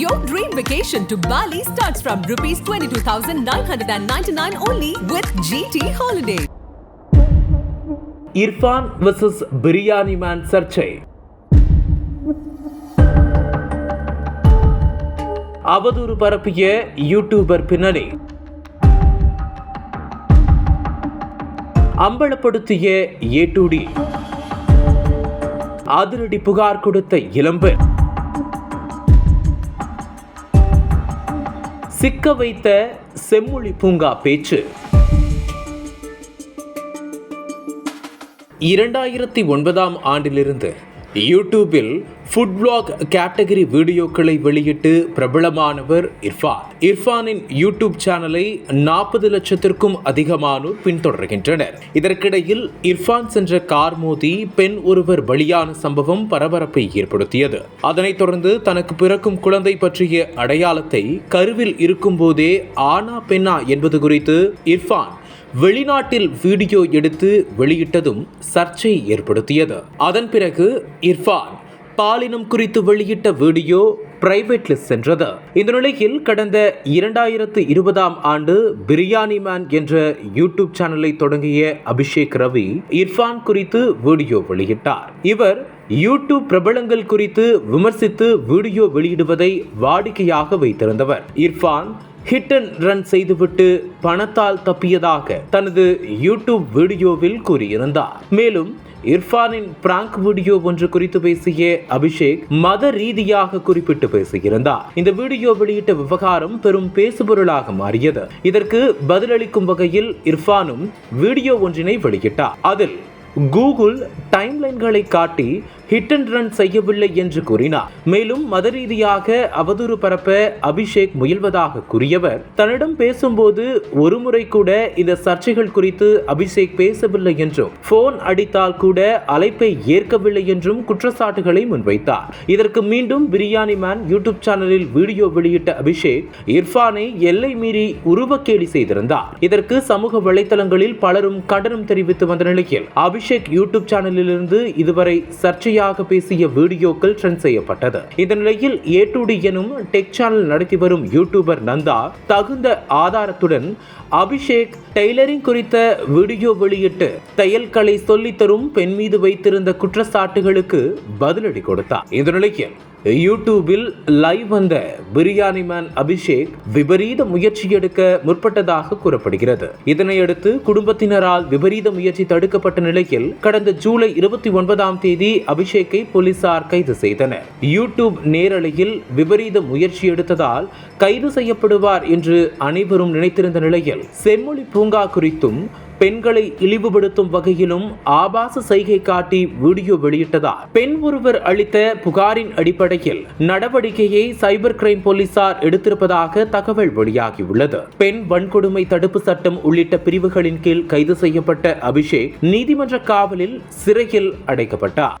Your dream vacation to Bali starts from rupees 22,999 only with GT Holiday. Irfan vs Biryani man சர்ச்சை அவதூறு பரப்பிய YouTuber பின்னணி. அம்பலப்படுத்திய ஏட்டுடி அதிரடி புகார் கொடுத்த இளம்பெண். சிக்க வைத்த செம்மொழி பூங்கா பேச்சு. இரண்டாயிரத்தி ஒன்பதாம் ஆண்டிலிருந்து யூடியூபில் ஃபுட் பிளாக் கேட்டகரி வீடியோக்களை வெளியிட்டு பிரபலமானவர் இர்ஃபான். இர்ஃபானின் யூடியூப் சேனலை நாற்பது லட்சத்திற்கும் அதிகமானோர் பின்தொடர்கின்றனர். இதற்கிடையில் இர்ஃபான் சென்ற கார் மோதி பெண் ஒருவர் பலியான சம்பவம் பரபரப்பை ஏற்படுத்தியது. அதனைத் தொடர்ந்து தனக்கு பிறக்கும் குழந்தை பற்றிய அடையாளத்தை கருவில் இருக்கும்போதே ஆனா பெண்ணா என்பது குறித்து இர்ஃபான் வெளிநாட்டில் வீடியோ எடுத்து வெளியிட்டதும் சர்ச்சை ஏற்படுத்தியது. அதன் பிறகு இர்ஃபான் பாலினம் குறித்து வெளியிட்ட வீடியோ பிரைவேட்ல சென்றது. இந்த நிலையில் கடந்த இரண்டாயிரத்து இருபதாம் ஆண்டு பிரியாணி மேன் என்ற யூடியூப் சேனலை தொடங்கிய அபிஷேக் ரவி இர்ஃபான் குறித்து வீடியோ வெளியிட்டார். இவர் யூடியூப் பிரபலங்கள் குறித்து விமர்சித்து வீடியோ வெளியிடுவதை வாடிக்கையாக வைத்திருந்தவர். இர்ஃபான் ஹிட் அண்ட் ரன் செய்துவிட்டு பணத்தால் தப்பியதாக தனது யூடியூப் வீடியோவில் கூறியிருந்தார். மேலும் இர்ஃபானின் பிராங்க் வீடியோ ஒன்று குறித்து பேசிய அபிஷேக் மத ரீதியாக குறிப்பிட்டு பேசியிருந்தார். இந்த வீடியோ வெளியிட்ட விவகாரம் பெரும் பேசுபொருளாக மாறியது. இதற்கு பதிலளிக்கும் வகையில் இர்ஃபானும் வீடியோ ஒன்றினை வெளியிட்டார். அதில் கூகுள் டைம்லைன்களை காட்டி ஹிட் அண்ட் ரன் செய்யவில்லை என்று கூறினார். மேலும் மத ரீதியாக அவதூறு பரப்ப அபிஷேக் முயல்வதாக கூறியவர். தன்னிடம் பேசும்போது ஒருமுறை கூட இந்த சர்ச்சைகள் குறித்து அபிஷேக் பேசவில்லை என்றும் போன் அடித்தால் கூட அழைப்பை ஏற்கவில்லை என்றும் குற்றச்சாட்டுகளை முன்வைத்தார். இதற்கு மீண்டும் பிரியாணி மேன் யூடியூப் சேனலில் வீடியோ வெளியிட்ட அபிஷேக் இர்ஃபானை எல்லை மீறி உருவக்கேலி செய்திருந்தார். இதற்கு சமூக வலைதளங்களில் பலரும் கண்டனம் தெரிவித்து வந்த நிலையில் அபிஷேக் யூடியூப் சேனலிலிருந்து இதுவரை சர்ச்சை சர்ச்சையாக பேசிய வீடியோக்கள் ட்ரெண்ட் செய்யப்பட்டது. இந்த நிலையில் ஏ எனும் டெக் சேனல் நடத்தி வரும் யூடியூபர் நந்தா தகுந்த ஆதாரத்துடன் அபிஷேக் டெய்லரிங் குறித்த வீடியோ வெளியிட்டு தையல்களை சொல்லித்தரும் பெண் மீது வைத்திருந்த குற்றச்சாட்டுகளுக்கு பதிலடி கொடுத்தார். இந்த நிலையில் யூடியூபில் லைவ் வந்த பிரியாணி மேன் அபிஷேக் விபரீத முயற்சி எடுக்க முற்பட்டதாக கூறப்படுகிறது. இதனையடுத்து குடும்பத்தினரால் விபரீத முயற்சி தடுக்கப்பட்ட நிலையில் கடந்த ஜூலை இருபத்தி ஒன்பதாம் தேதி அபிஷேக்கை போலீசார் கைது செய்தனர். யூடியூப் நேரலையில் விபரீத முயற்சி எடுத்ததால் கைது செய்யப்படுவார் என்று அனைவரும் நினைத்திருந்த நிலையில் செம்மொழி பூங்கா குறித்தும் பெண்களை இழிவுபடுத்தும் வகையிலும் ஆபாச செய்கை காட்டி வீடியோ வெளியிட்டதால் பெண் ஒருவர் அளித்த புகாரின் அடிப்படையில் நடவடிக்கையை சைபர் கிரைம் போலீசார் எடுத்திருப்பதாக தகவல் வெளியாகியுள்ளது. பெண் வன்கொடுமை தடுப்பு சட்டம் உள்ளிட்ட பிரிவுகளின் கீழ் கைது செய்யப்பட்ட அபிஷேக் நீதிமன்ற காவலில் சிறையில் அடைக்கப்பட்டார்.